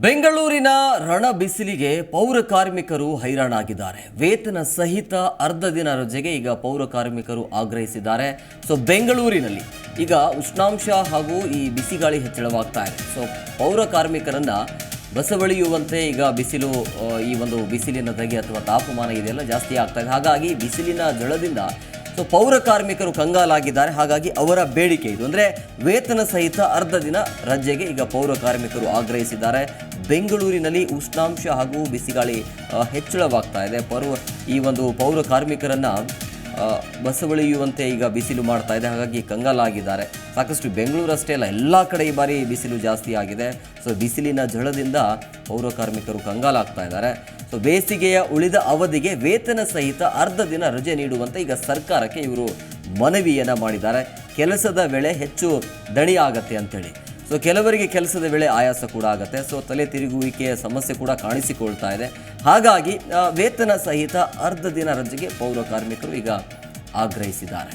ಬೆಂಗಳೂರಿನ ರಣ ಬಿಸಿಲಿಗೆ ಪೌರ ಕಾರ್ಮಿಕರು ಹೈರಾಣಾಗಿದ್ದಾರೆ. ವೇತನ ಸಹಿತ ಅರ್ಧ ದಿನ ರಜೆಗೆ ಈಗ ಪೌರ ಕಾರ್ಮಿಕರು ಆಗ್ರಹಿಸಿದ್ದಾರೆ. ಸೊ, ಬೆಂಗಳೂರಿನಲ್ಲಿ ಈಗ ಉಷ್ಣಾಂಶ ಹಾಗೂ ಈ ಬಿಸಿಗಾಳಿ ಹೆಚ್ಚಳವಾಗ್ತಾ ಇದೆ. ಸೊ, ಪೌರ ಕಾರ್ಮಿಕರನ್ನ ಬಸವಳಿಯುವಂತೆ ಈಗ ಬಿಸಿಲು ಈ ಒಂದು ಬಿಸಿಲಿನ ಧಗೆ ಅಥವಾ ತಾಪಮಾನ ಇದೆಲ್ಲ ಜಾಸ್ತಿ ಆಗ್ತಾ ಇದೆ. ಹಾಗಾಗಿ ಬಿಸಿಲಿನ ಜಳದಿಂದ ಸೊ ಪೌರ ಕಾರ್ಮಿಕರು ಕಂಗಾಲಾಗಿದ್ದಾರೆ. ಹಾಗಾಗಿ ಅವರ ಬೇಡಿಕೆ ಇದು. ಅಂದರೆ ವೇತನ ಸಹಿತ ಅರ್ಧ ದಿನ ರಜೆಗೆ ಈಗ ಪೌರ ಕಾರ್ಮಿಕರು ಆಗ್ರಹಿಸಿದ್ದಾರೆ. ಬೆಂಗಳೂರಿನಲ್ಲಿ ಉಷ್ಣಾಂಶ ಹಾಗೂ ಬಿಸಿಗಾಳಿ ಹೆಚ್ಚಳವಾಗ್ತಾ ಇದೆ. ಪೌರ, ಈ ಒಂದು ಪೌರ ಕಾರ್ಮಿಕರನ್ನು ಬಸವಳಿಯುವಂತೆ ಈಗ ಬಿಸಿಲು ಮಾಡ್ತಾ ಇದೆ. ಹಾಗಾಗಿ ಕಂಗಾಲಾಗಿದ್ದಾರೆ. ಸಾಕಷ್ಟು ಬೆಂಗಳೂರು ಅಷ್ಟೇ ಅಲ್ಲ, ಎಲ್ಲ ಕಡೆ ಈ ಬಾರಿ ಬಿಸಿಲು ಜಾಸ್ತಿ ಆಗಿದೆ. ಸೊ ಬಿಸಿಲಿನ ಝಳದಿಂದ ಪೌರ ಕಾರ್ಮಿಕರು ಕಂಗಾಲಾಗ್ತಾ ಇದ್ದಾರೆ. ಬೇಸಿಗೆಯ ಉಳಿದ ಅವಧಿಗೆ ವೇತನ ಸಹಿತ ಅರ್ಧ ದಿನ ರಜೆ ನೀಡುವಂತೆ ಈಗ ಸರ್ಕಾರಕ್ಕೆ ಇವರು ಮನವಿಯನ್ನು ಮಾಡಿದ್ದಾರೆ. ಕೆಲಸದ ವೇಳೆ ಹೆಚ್ಚು ದಣಿ ಆಗತ್ತೆ ಅಂತೇಳಿ. ಸೊ ಕೆಲವರಿಗೆ ಕೆಲಸದ ವೇಳೆ ಆಯಾಸ ಕೂಡ ಆಗುತ್ತೆ. ಸೊ ತಲೆ ತಿರುಗುವಿಕೆಯ ಸಮಸ್ಯೆ ಕೂಡ ಕಾಣಿಸಿಕೊಳ್ತಾ ಇದೆ. ಹಾಗಾಗಿ ವೇತನ ಸಹಿತ ಅರ್ಧ ದಿನ ರಜೆಗೆ ಪೌರ ಕಾರ್ಮಿಕರು ಈಗ ಆಗ್ರಹಿಸಿದ್ದಾರೆ.